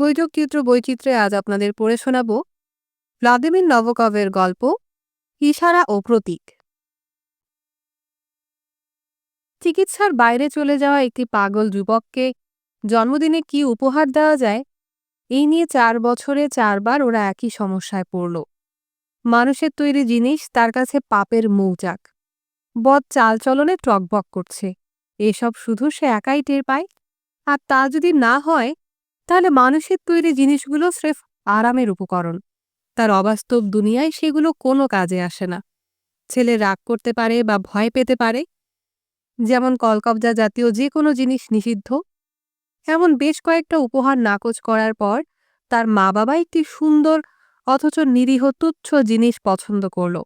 বৈঠকচিত্র বৈচিত্র্যে আজ আপনাদের পড়ে শোনাব ভ্লাদিমির নবকভের গল্প, ইশারা ও প্রতীক। চিকিৎসার বাইরে চলে যাওয়া একটি পাগল যুবককে জন্মদিনে কি উপহার দেওয়া যায়, এই নিয়ে চার বছরে চারবার ওরা একই সমস্যায় পড়ল। মানুষের তৈরি জিনিস তার কাছে পাপের মৌচাক। বদ চালচলনে টকবক করছে। এসব শুধু সে একাই টের পায়? আর তা যদি না হয় তাহলে মানুষের তৈরি জিনিসগুলো স্রেফ আরামের উপকরণ। তার অবাস্তব দুনিয়ায় সেগুলো কোনো কাজে আসে না। ছেলে রাগ করতে পারে বা ভয় পেতে পারে। যেমন কলকবজা জাতীয় যে কোনো জিনিস নিষিদ্ধ। এমন বেশ কয়েকটা উপহার নাকচ করার পর তার মা বাবা একটি সুন্দর অথচ নিরীহ তুচ্ছ জিনিস পছন্দ করল।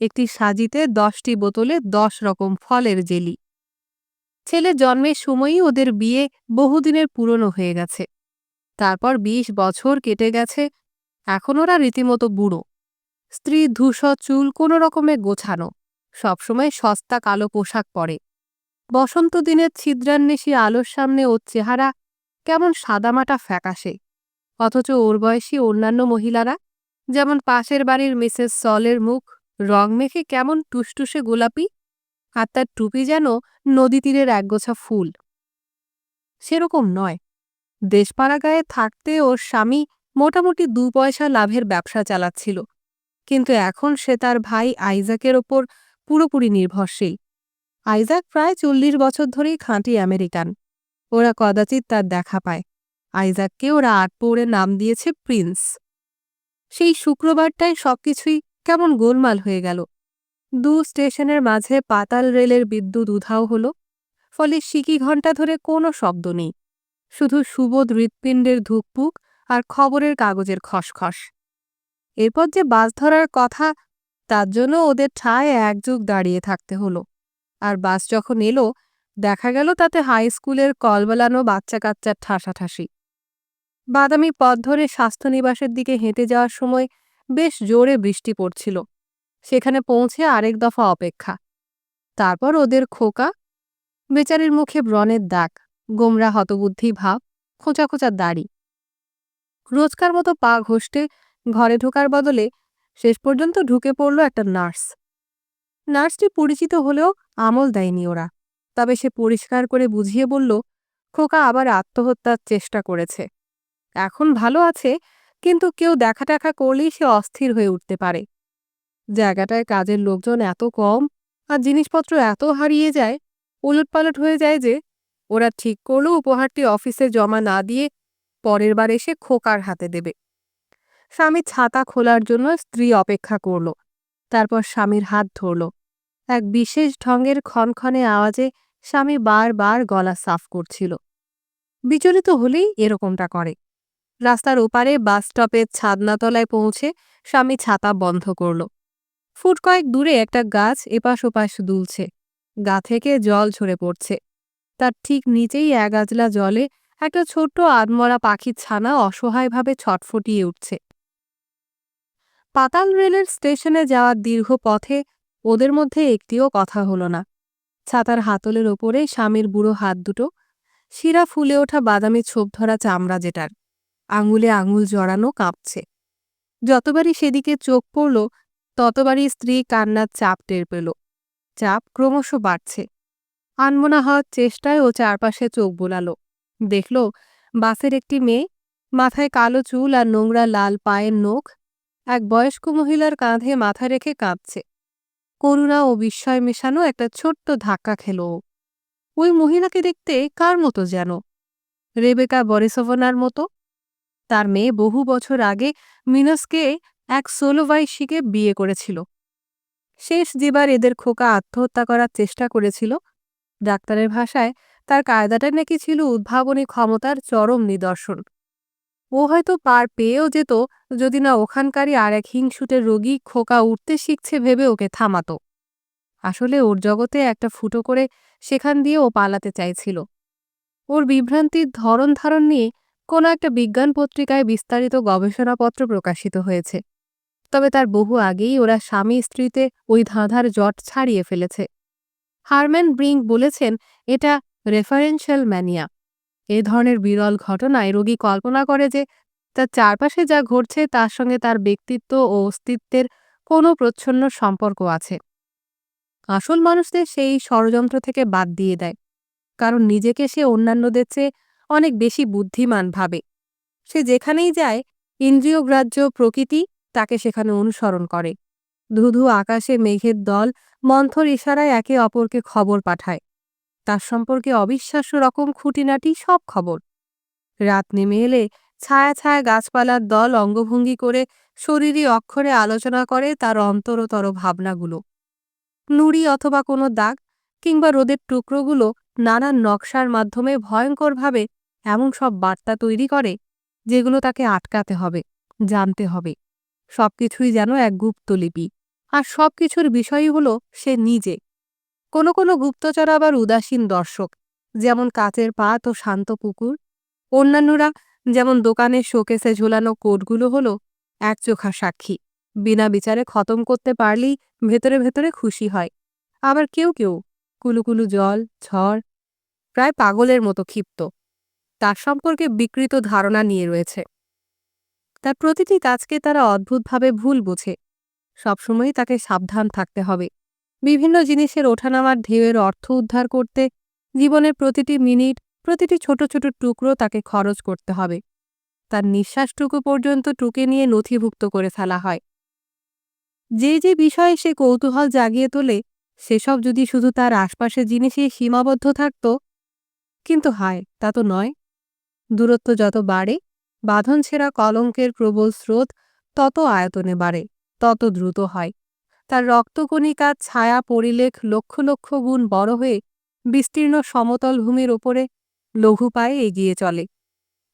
একটি সাজিতে দশটি বোতলে দশ রকম ফলের জেলি। ছেলে জন্মের সময়ই ওদের বিয়ে বহুদিনের পুরনো হয়ে গেছে। তারপর ২০ বছর কেটে গেছে। এখন ওরা রীতিমতো বুড়ো। স্ত্রী ধূস চুল কোনো রকমে গোছানো। সবসময় সস্তা কালো পোশাক পরে। বসন্ত দিনের ছিদ্রান্বেষী আলোর সামনে ওর চেহারা কেমন সাদামাটা ফ্যাকাশে। অথচ ওর বয়সী অন্যান্য মহিলারা, যেমন পাশের বাড়ির মিসেস সলের মুখ, রং মেখে কেমন টুসটুসে গোলাপি, আর তার টুপি যেন নদী তীরের একগোছা ফুল। সেরকম নয়। দেশপাড়াগায়ে থাকতে ওর স্বামী মোটামুটি দু পয়সা লাভের ব্যবসা চালাচ্ছিল। কিন্তু এখন সে তার ভাই আইজাকের ওপর পুরোপুরি নির্ভরশীল। আইজাক প্রায় চল্লিশ বছর ধরেই খাঁটি আমেরিকান। ওরা কদাচিৎ তার দেখা পায়। আইজাককে ওরা আট পৌড়ে নাম দিয়েছে প্রিন্স। সেই শুক্রবারটায় সবকিছুই কেমন গোলমাল হয়ে গেল। দু স্টেশনের মাঝে পাতাল রেলের বিদ্যুৎ উধাও হল, ফলে সিকি ঘণ্টা ধরে কোনো শব্দ নেই। শুধু সুবোধ হৃৎপিণ্ডের ধুকপুক আর খবরের কাগজের খসখস। এরপর যে বাস ধরার কথা, তার জন্য ওদের ঠায় একযুগ দাঁড়িয়ে থাকতে হলো। আর বাস যখন এলো, দেখা গেল তাতে হাই স্কুলের কলবলানো বাচ্চা কাচ্চার ঠাসাঠাসি। বাদামি পথ ধরে স্বাস্থ্যনিবাসের দিকে হেঁটে যাওয়ার সময় বেশ জোরে বৃষ্টি পড়ছিল। সেখানে পৌঁছে আরেক দফা অপেক্ষা। তারপর ওদের খোকা, বেচারির মুখে ব্রণের দাগ। গোমরা হতবুদ্ধি ভাব, খোঁচা খোঁচা দাড়ি। রোজকার মতো পা ঘষতে ঘরে ঢোকার বদলে শেষ পর্যন্ত ঢুকে পড়ল একটা নার্স। নার্সটি পরিচিত হলেও আমল দেয়নি ওরা, তবে সে পরিষ্কার করে বুঝিয়ে বলল, খোকা আবার আত্মহত্যার চেষ্টা করেছে। এখন ভালো আছে, কিন্তু কেউ দেখা টাকা করলেই সে অস্থির হয়ে উঠতে পারে। জায়গাটায় কাজের লোকজন এত কম, আর জিনিসপত্র এত হারিয়ে যায়, উলটপালট হয়ে যায় যে ওরা ঠিক করল, উপহারটি অফিসে জমা না দিয়ে পরের বার এসে খোকার হাতে দেবে। স্বামী ছাতা খোলার জন্য স্ত্রী অপেক্ষা করল। তারপর স্বামীর হাত ধরল। এক বিশেষ ঢঙ্গের ক্ষণক্ষণে আওয়াজে স্বামী বারবার গলা সাফ করছিল। বিচলিত হলেই এরকমটা করে। রাস্তার ওপারে বাস স্টপের ছাদনাতলায় পৌঁছে স্বামী ছাতা বন্ধ করল। ফুট কয়েক দূরে একটা গাছ এপাশ ওপাশ দুলছে। গা থেকে জল ঝরে পড়ছে। তার ঠিক নিচেই এগাজলা জলে একটা ছোট্ট আদমরা পাখির ছানা অসহায়ভাবে ছটফটিয়ে উঠছে। পাতাল রেলের স্টেশনে যাওয়ার দীর্ঘ পথে ওদের মধ্যে একটিও কথা হলো না। ছাতার হাতলের ওপরে স্বামীর বুড়ো হাত দুটো, শিরা ফুলে ওঠা বাদামি ছোপ ধরা চামড়া যেটার, আঙুলে আঙুল জড়ানো কাঁপছে। যতবারই সেদিকে চোখ পড়ল, ততবারই স্ত্রী কান্নার চাপ টের পেল। চাপ ক্রমশ বাড়ছে। আনমনা হওয়ার চেষ্টায় ও চারপাশে চোখ বোলালো। দেখল, বাসের একটি মেয়ে, মাথায় কালো চুল আর নোংরা লাল পায়ের নখ, এক বয়স্ক মহিলার কাঁধে মাথা রেখে কাঁদছে। করুণা ও বিস্ময় মেশানো একটা ছোট্ট ধাক্কা খেল ওই মহিলাকে দেখতে কার মতো যেন? রেবেকা বরিসভনার মতো? তার মেয়ে বহু বছর আগে মিনসকে এক সোলোভাইশিকে বিয়ে করেছিল। শেষ যেবার এদের খোকা আত্মহত্যা করার চেষ্টা করেছিল ডাক্তারের ভাষায় তার কায়দাটা নাকি ছিল উদ্ভাবনী ক্ষমতার চরম নিদর্শন। ও হয়তো পার পেয়েও যেত যদি না ওখানকারই আর এক হিংসুটের রোগী খোকা উঠতে শিখছে ভেবে ওকে থামাত। আসলে ওর জগতে একটা ফুটো করে সেখান দিয়ে ও পালাতে চাইছিল। ওর বিভ্রান্তির ধরন ধারণ নিয়ে কোনো একটা বিজ্ঞান পত্রিকায় বিস্তারিত গবেষণাপত্র প্রকাশিত হয়েছে। তবে তার বহু আগেই ওরা স্বামী স্ত্রীতে ওই ধাঁধার জট ছাড়িয়ে ফেলেছে। হারম্যান ব্রিঙ্ক বলেছেন, এটা রেফারেন্সিয়াল ম্যানিয়া। এ ধরনের বিরল ঘটনায় রোগী কল্পনা করে যে তার চারপাশে যা ঘটছে তার সঙ্গে তার ব্যক্তিত্ব ও অস্তিত্বের কোনো প্রচ্ছন্ন সম্পর্ক আছে। আসল মানুষদের সেই ষড়যন্ত্র থেকে বাদ দিয়ে দেয়। কারণ নিজেকে সে অন্যান্যদের চেয়ে অনেক বেশি বুদ্ধিমান ভাবে। সে যেখানেই যায়, ইন্দ্রিয়গ্রাহ্য প্রকৃতি তাকে সেখানে অনুসরণ করে। ধুধু আকাশে মেঘের দল মন্থর ইশারায় একে অপরকে খবর পাঠায়। তার সম্পর্কে অবিশ্বাস্য রকম খুঁটিনাটি সব খবর। রাত নেমে এলে ছায়া ছায়া গাছপালার দল অঙ্গভঙ্গি করে শরীরী অক্ষরে আলোচনা করে তার অন্তরতর ভাবনাগুলো। নুড়ি অথবা কোনো দাগ কিংবা রোদের টুকরোগুলো নানান নকশার মাধ্যমে ভয়ঙ্করভাবে এমন সব বার্তা তৈরি করে যেগুলো তাকে আটকাতে হবে, জানতে হবে। সবকিছুই যেন এক গুপ্তলিপি আর সব কিছুর বিষয়ই হলো সে নিজে। কোনো কোনো গুপ্তচর আবার উদাসীন দর্শক, যেমন কাচের পাত ও শান্ত পুকুর। অন্যান্যরা, যেমন দোকানের শোকেসে ঝোলানো কোটগুলো হলো একচোখা সাক্ষী। বিনা বিচারে খতম করতে পারলেই ভেতরে ভেতরে খুশি হয়। আবার কেউ কেউ কুলুকুলু জল, ঝড়, প্রায় পাগলের মতো ক্ষিপ্ত। তার সম্পর্কে বিকৃত ধারণা নিয়ে রয়েছে। তার প্রতিটি কাজকে তারা অদ্ভুতভাবে ভুল বোঝে। সবসময়ই তাকে সাবধান থাকতে হবে। বিভিন্ন জিনিসের ওঠানামার ঢেউয়ের অর্থ উদ্ধার করতে জীবনের প্রতিটি মিনিট, প্রতিটি ছোট ছোট টুকরো তাকে খরচ করতে হবে। তার নিঃশ্বাসটুকু পর্যন্ত টুকে নিয়ে নথিভুক্ত করে ফেলা হয়। যে যে বিষয়ে সে কৌতূহল জাগিয়ে তোলে, সেসব যদি শুধু তার আশপাশের জিনিসে সীমাবদ্ধ থাকত, কিন্তু হায়, তা তো নয়। দূরত্ব যত বাড়ে, বাঁধন ছেঁড়া কলঙ্কের প্রবল স্রোত তত আয়তনে বাড়ে। তত দ্রুত হয়। তার রক্তকণিকার ছায়া পরিলেখ লক্ষ লক্ষ গুণ বড় হয়ে বিস্তীর্ণ সমতল ভূমির ওপরে লঘু পায়ে এগিয়ে চলে।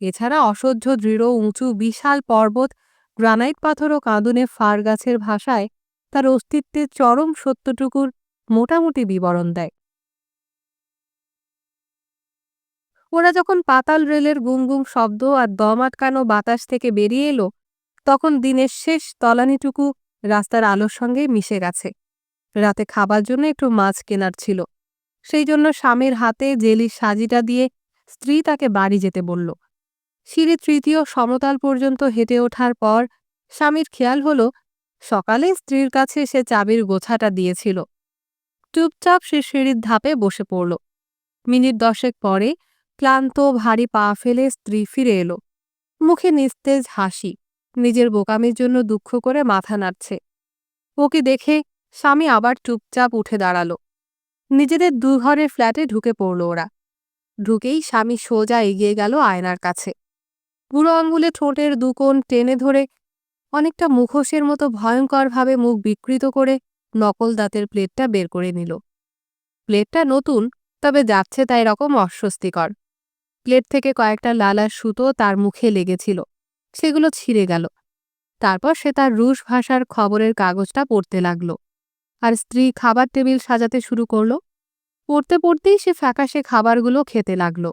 এছাড়া অসহ্য, দৃঢ়, উঁচু, বিশাল পর্বত, গ্রানাইট পাথর ও কাঁদুনে ফার গাছের ভাষায় তার অস্তিত্বের চরম সত্যটুকুর মোটামুটি বিবরণ দেয়। ওরা যখন পাতাল রেলের গুমগুম শব্দ আর দম আটকানো বাতাস থেকে বেরিয়ে এলো তখন দিনের শেষ তলানিটুকু রাস্তার আলোর সঙ্গে মিশে গেছে। রাতে খাবার জন্য একটু মাছ কেনার ছিল। সেই জন্য স্বামীর হাতে জেলির সাজিটা দিয়ে স্ত্রী তাকে বাড়ি যেতে বলল। সিঁড়ি তৃতীয় সমতাল পর্যন্ত হেঁটে ওঠার পর স্বামীর খেয়াল হলো, সকালে স্ত্রীর কাছে সে চাবির গোছাটা দিয়েছিল। চুপচাপ সে সিঁড়ির ধাপে বসে পড়ল। মিনিট দশেক পরে ক্লান্ত, ভারী পা ফেলে স্ত্রী ফিরে এলো। মুখে নিস্তেজ হাসি। নিজের বোকামির জন্য দুঃখ করে মাথা নাড়ছে। ওকে দেখে স্বামী আবার চুপচাপ উঠে দাঁড়াল। নিজেদের দুঘরের ফ্ল্যাটে ঢুকে পড়ল ওরা। ঢুকেই স্বামী সোজা এগিয়ে গেল আয়নার কাছে। বুড়ো আঙ্গুলে ঠোঁটের দুকোণ টেনে ধরে অনেকটা মুখোশের মতো ভয়ঙ্করভাবে মুখ বিকৃত করে নকল দাঁতের প্লেটটা বের করে নিল। প্লেটটা নতুন, তবে যাচ্ছে তাই রকম অস্বস্তিকর। প্লেট থেকে কয়েকটা লালার সুতো তার মুখে লেগেছিল। সেগুলো ছিঁড়ে গেল। তারপর সে তার রুশ ভাষার খবরের কাগজটা পড়তে লাগল আর স্ত্রী খাবার টেবিল সাজাতে শুরু করল। পড়তে পড়তেই সে ফ্যাকাশে খাবারগুলো খেতে লাগল।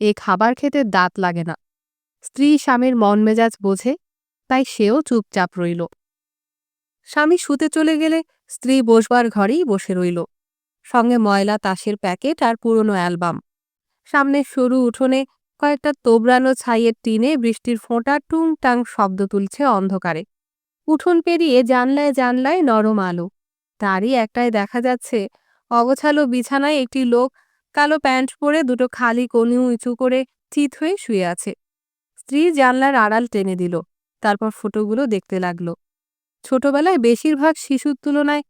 এ খাবার খেতে দাঁত লাগে না। স্ত্রী স্বামীর মন মেজাজ বোঝে, তাই সেও চুপচাপ রইল। স্বামী শুতে চলে গেলে স্ত্রী বসবার ঘরেই বসে রইল। সঙ্গে ময়লা, তাসের প্যাকেট আর পুরনো অ্যালবাম। সামনে সরু উঠোনে কয়েকটা তোবড়ানো ছাইয়ের টিনে বৃষ্টির ফোঁটা টুংটাং শব্দ তুলছে অন্ধকারে। উঠোন পেরিয়ে জানলায় জানলায় নরম আলো। তারই একটায় দেখা যাচ্ছে, অগোছালো বিছানায় একটি লোক কালো প্যান্ট পরে দুটো খালি কনিউ উঁচু করে চিত হয়ে শুয়ে আছে। স্ত্রী জানলার আড়াল টেনে দিল, তারপর ফটোগুলো দেখতে লাগল। ছোটবেলায় বেশিরভাগ শিশুর তুলনায়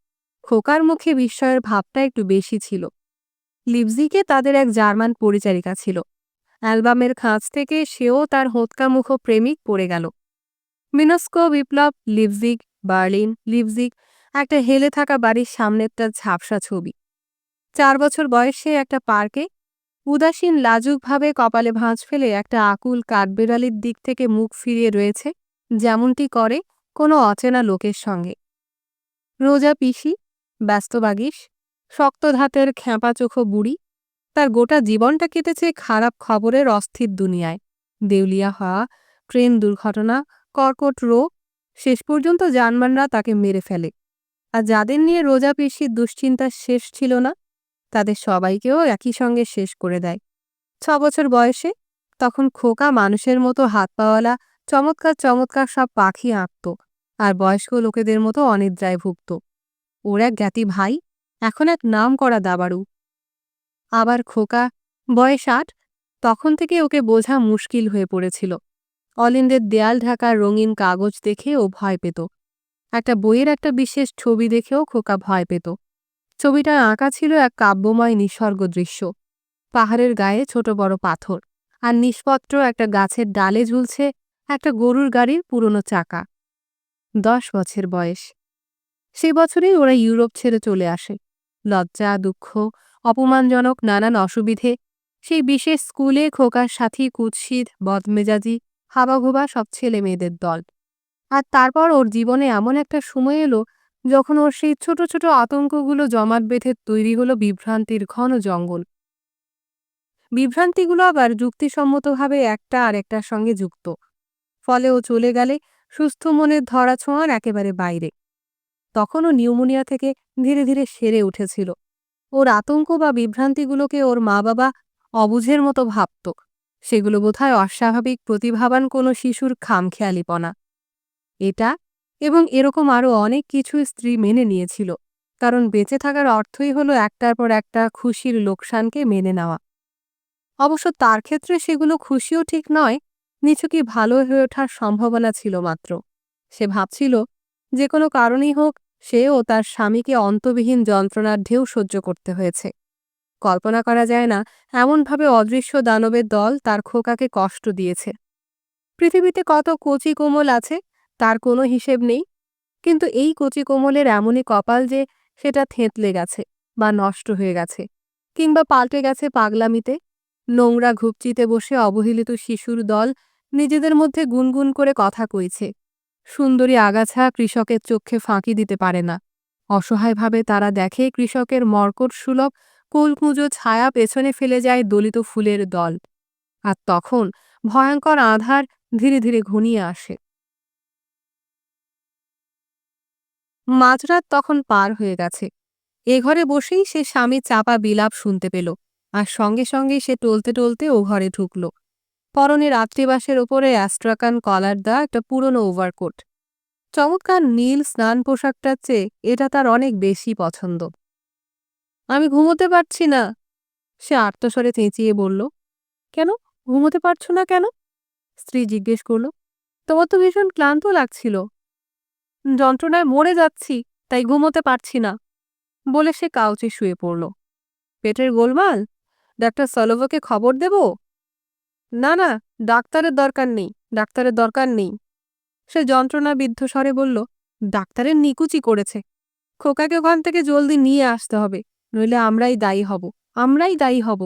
খোকার মুখে বিস্ময়ের ভাবটা একটু বেশি ছিল। লিপজিকে তাদের এক জার্মান পরিচারিকা ছিল। অ্যালবামের খাঁজ থেকে সেও তার হোৎকামুখ প্রেমিক পড়ে গেল। মিনস্কো বিপ্লব লিপজিক বার্লিন লিপজিক একটা হেলে থাকা বাড়ির সামনেরটা ঝাপসা ছবি। চার বছর বয়সে একটা পার্কে উদাসীন, লাজুকভাবে কপালে ভাঁজ ফেলে একটা আকুল কাঠবেড়ালির দিক থেকে মুখ ফিরিয়ে রয়েছে, যেমনটি করে কোনো অচেনা লোকের সঙ্গে। রোজা পিসি ব্যস্তবাগিস শক্ত ধাতের খ্যাঁপাচোখো বুড়ি তার গোটা জীবনটা কেটেছে খারাপ খবরের অস্থির দুনিয়ায়। দেউলিয়া হওয়া, ট্রেন দুর্ঘটনা, কর্কট রোগ, শেষ পর্যন্ত জানমানরা তাকে মেরে ফেলে। আর যাদের নিয়ে রোজা পেশির দুশ্চিন্তা শেষ ছিল না, তাদের সবাইকেও একই সঙ্গে শেষ করে দেয়। ছ বছর বয়সে তখন খোকা মানুষের মতো হাত পাওয়ালা, চমৎকার চমৎকার সব পাখি আঁকত আর বয়স্ক লোকেদের মতো অনিদ্রায় ভুগত। ওর এক জ্ঞাতি ভাই এখন এক নাম করা দাবাড়ু। আবার খোকা, বয়স আট, তখন থেকে ওকে বোঝা মুশকিল হয়ে পড়েছিল। অলিন্দের দেয়াল ঢাকা রঙিন কাগজ দেখে ও ভয় পেত। একটা বইয়ের একটা বিশেষ ছবি দেখেও খোকা ভয় পেত। ছবিটা আঁকা ছিল এক কাব্যময় নিসর্গ দৃশ্য। পাহাড়ের গায়ে ছোট বড় পাথর আর নিষ্পত্র একটা গাছের ডালে ঝুলছে একটা গরুর গাড়ির পুরনো চাকা। দশ বছর বয়স। সে বছরেই ওরা ইউরোপ ছেড়ে চলে আসে। লজ্জা, দুঃখ অপমানজনক নানান অসুবিধে, সেই বিশেষ স্কুলে খোকার সাথী, কুৎসিত, বদমেজাজি, হাবাঘোবা সব ছেলে মেয়েদের দল। আর তারপর ওর জীবনে এমন একটা সময় এলো, যখন ওর সেই ছোট ছোট আতঙ্কগুলো জমাট বেঁধে তৈরি হলো বিভ্রান্তির ঘন জঙ্গল। বিভ্রান্তিগুলো আবার যুক্তিসম্মতভাবে একটা আর একটার সঙ্গে যুক্ত। ফলে ও চলে গেলে সুস্থ মনের ধরা ছোঁয়ার একেবারে বাইরে। তখনও নিউমোনিয়া থেকে ধীরে ধীরে সেরে উঠেছিল। ওর আতঙ্ক বা বিভ্রান্তিগুলোকে ওর মা বাবা অবুঝের মতো ভাবত সেগুলো বোধহয় অস্বাভাবিক প্রতিভাবান কোনো শিশুর খামখেয়ালিপনা। এটা এবং এরকম আরও অনেক কিছু স্ত্রী মেনে নিয়েছিল, কারণ বেঁচে থাকার অর্থই হলো একটার পর একটা খুশির লোকসানকে মেনে নেওয়া। অবশ্য তার ক্ষেত্রে সেগুলো খুশিও ঠিক নয় নিছকই ভালো হয়ে ওঠার সম্ভাবনা ছিল মাত্র। সে ভাবছিল, যে কোনো কারণেই হোক সে ও তার স্বামীকে অন্তবিহীন যন্ত্রণার ঢেউ সহ্য করতে হয়েছে। কল্পনা করা যায় না, এমনভাবে অদৃশ্য দানবের দল তার খোকাকে কষ্ট দিয়েছে। পৃথিবীতে কত কচি কোমল আছে, তার কোনো হিসেব নেই। কিন্তু এই কচি কোমলের এমনই কপাল যে সেটা থেঁতলে গেছে বা নষ্ট হয়ে গেছে, কিংবা পাল্টে গেছে পাগলামিতে। নোংরা ঘুপচিতে বসে অবহেলিত শিশুর দল নিজেদের মধ্যে গুনগুন করে কথা কইছে। সুন্দরী আগাছা কৃষকের চোখে ফাঁকি দিতে পারে না। অসহায়ভাবে তারা দেখে কৃষকের মর্কট সুলভ কুলকুঁজো ছায়া পেছনে ফেলে যায় দলিত ফুলের দল। আর তখন ভয়ঙ্কর আধার ধীরে ধীরে ঘনিয়ে আসে। মাঝরাত তখন পার হয়ে গেছে। এ ঘরে বসেই সে স্বামী চাপা বিলাপ শুনতে পেল। আর সঙ্গে সঙ্গে সে টলতে টলতে ও ঘরে ঢুকল। পরনে রাত্রিবাসের ওপরে অ্যাস্ট্রাকান কলার দেওয়া একটা পুরনো ওভারকোট। চমৎকার নীল স্নান পোশাকটার চেয়ে এটা তার অনেক বেশি পছন্দ। আমি ঘুমোতে পারছি না। সে আত্মস্বরে চেঁচিয়ে বলল। কেন? ঘুমোতে পারছ না কেন? স্ত্রী জিজ্ঞেস করল। তোমার তো ভীষণ ক্লান্ত লাগছিল। যন্ত্রণায় মরে যাচ্ছি, তাই ঘুমোতে পারছি না। বলে সে কাউচে শুয়ে পড়ল। পেটের গোলমাল? ডাক্তার সলোভকে খবর দেব? না না, ডাক্তারের দরকার নেই, ডাক্তারের দরকার নেই। সে যন্ত্রণা বিদ্ধ স্বরে বলল ডাক্তারের নিকুচি করেছে। খোকাকে ওখান থেকে জলদি নিয়ে আসতে হবে, নইলে আমরাই দায়ী হব, আমরাই দায়ী হব।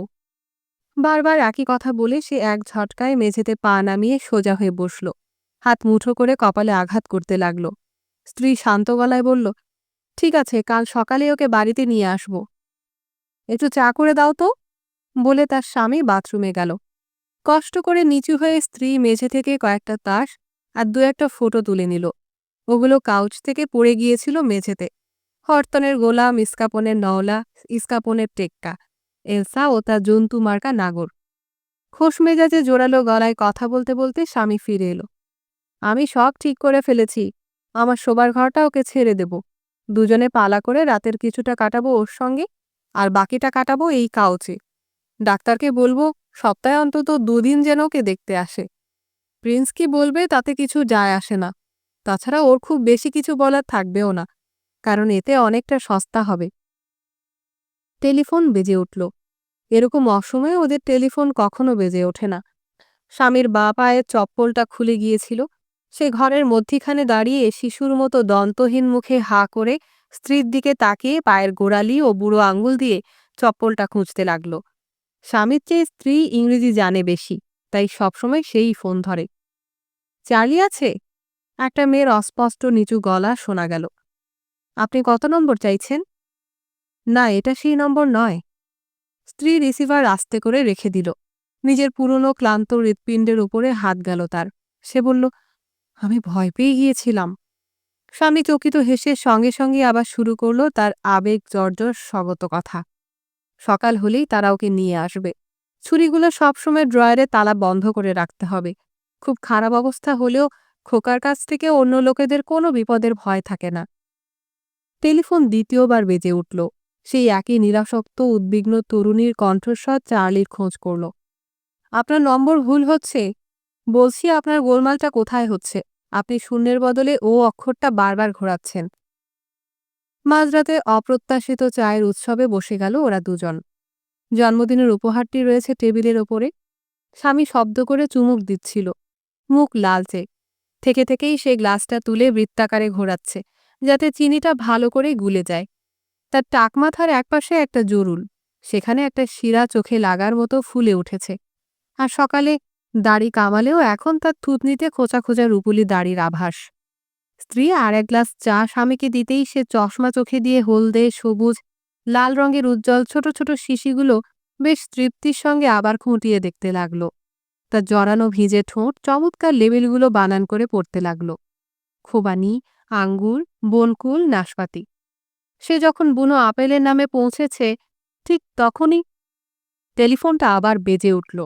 বারবার একই কথা বলে সে এক ঝটকায় মেঝেতে পা নামিয়ে সোজা হয়ে বসল। হাত মুঠো করে কপালে আঘাত করতে লাগল। স্ত্রী শান্ত গলায় বলল, ঠিক আছে, কাল সকালে ওকে বাড়িতে নিয়ে আসব। একটু চা করে দাও তো। বলে তার স্বামী বাথরুমে গেল। কষ্ট করে নিচু হয়ে স্ত্রী মেঝে থেকে কয়েকটা তাস আর দু একটা ফটো তুলে নিল। ওগুলো কাউচ থেকে পড়ে গিয়েছিল মেঝেতে। হরতনের গোলাম, ইস্কাপনের নওলা, ইস্কাপনের টেক্কা, এলসা ও তার জন্তু মার্কা নাগর। খোশ মেজাজে জোরালো গলায় কথা বলতে বলতে স্বামী ফিরে এলো। আমি সব ঠিক করে ফেলেছি। আমার শোবার ঘরটা ওকে ছেড়ে দেব। দুজনে পালা করে রাতের কিছুটা কাটাবো ওর সঙ্গে, আর বাকিটা কাটাবো এই কাউচে ডাক্তারকে বলব সপ্তাহে অন্তত দুদিন যেন ওকে দেখতে আসে। প্রিন্স কি বলবে তাতে কিছু যায় আসে না। তাছাড়া ওর খুব বেশি কিছু বলার থাকবেও না, কারণ এতে অনেকটা সস্তা হবে। টেলিফোন বেজে উঠল। এরকম অসময়ে ওদের টেলিফোন কখনো বেজে ওঠে না। স্বামীর বা পায়ের চপ্পলটা খুলে গিয়েছিল। সে ঘরের মধ্যিখানে দাঁড়িয়ে শিশুর মতো দন্তহীন মুখে হা করে স্ত্রীর দিকে তাকিয়ে পায়ের গোড়ালি ও বুড়ো আঙ্গুল দিয়ে চপ্পলটা খুঁজতে লাগল। স্বামীর চেয়ে স্ত্রী ইংরেজি জানে বেশি, তাই সবসময় সেই ফোন ধরে। চার্লি আছে? একটা মেয়ের অস্পষ্ট নিচু গলা শোনা গেল। আপনি কত নম্বর চাইছেন? না, এটা সেই নম্বর নয়। স্ত্রী রিসিভার আস্তে করে রেখে দিল। নিজের পুরনো ক্লান্ত হৃৎপিণ্ডের উপরে হাত গেল তার। সে বলল, আমি ভয় পেয়ে গিয়েছিলাম। স্বামী চকিত হেসে সঙ্গে সঙ্গে আবার শুরু করল তার আবেগ জর্জর স্বগত কথা। সকাল হলেই তারা ওকে নিয়ে আসবে। ছুরিগুলো সবসময় ড্রয়ারে তালা বন্ধ করে রাখতে হবে। খুব খারাপ অবস্থা হলেও খোকার কাছ থেকে অন্য লোকেদের কোনো বিপদের ভয় থাকে না। টেলিফোন দ্বিতীয়বার বেজে উঠল। সেই একই নিরাসক্ত, উদ্বিগ্ন তরুণীর কণ্ঠস্বর চার্লির খোঁজ করল। আপনার নম্বর ভুল হচ্ছে। বলছি আপনার গোলমালটা কোথায় হচ্ছে? আপনি শূন্যের বদলে ও অক্ষরটা বারবার ঘোরাচ্ছেন। মাঝরাতে অপ্রত্যাশিত চায়ের উৎসবে বসে গেল ওরা দুজন। জন্মদিনের উপহারটি রয়েছে টেবিলের ওপরে। স্বামী শব্দ করে চুমুক দিচ্ছিল। মুখ লালচে। থেকে থেকেই সে গ্লাসটা তুলে বৃত্তাকারে ঘোরাচ্ছে, যাতে চিনিটা ভালো করে গুলে যায়। তার টাকমাথার একপাশে একটা জরুল, সেখানে একটা শিরা চোখে লাগার মতো ফুলে উঠেছে। আর সকালে দাড়ি কামালেও এখন তার থুতনিতে খোঁচা খোঁচা রুপুলি দাড়ির আভাস। স্ত্রী আর এক গ্লাস চা স্বামীকে দিতেই সে চশমা চোখে দিয়ে হলদে, সবুজ, লাল রঙের উজ্জ্বল ছোট ছোট শিশিগুলো বেশ তৃপ্তির সঙ্গে আবার খুঁটিয়ে দেখতে লাগল। তার জড়ানো ভিজে ঠোঁট চমৎকার লেবেলগুলো বানান করে পড়তে লাগল। খোবানি, আঙ্গুর, বনকুল, নাশপাতি। সে যখন বুনো আপেলের নামে পৌঁছেছে, ঠিক তখনই টেলিফোনটা আবার বেজে উঠল।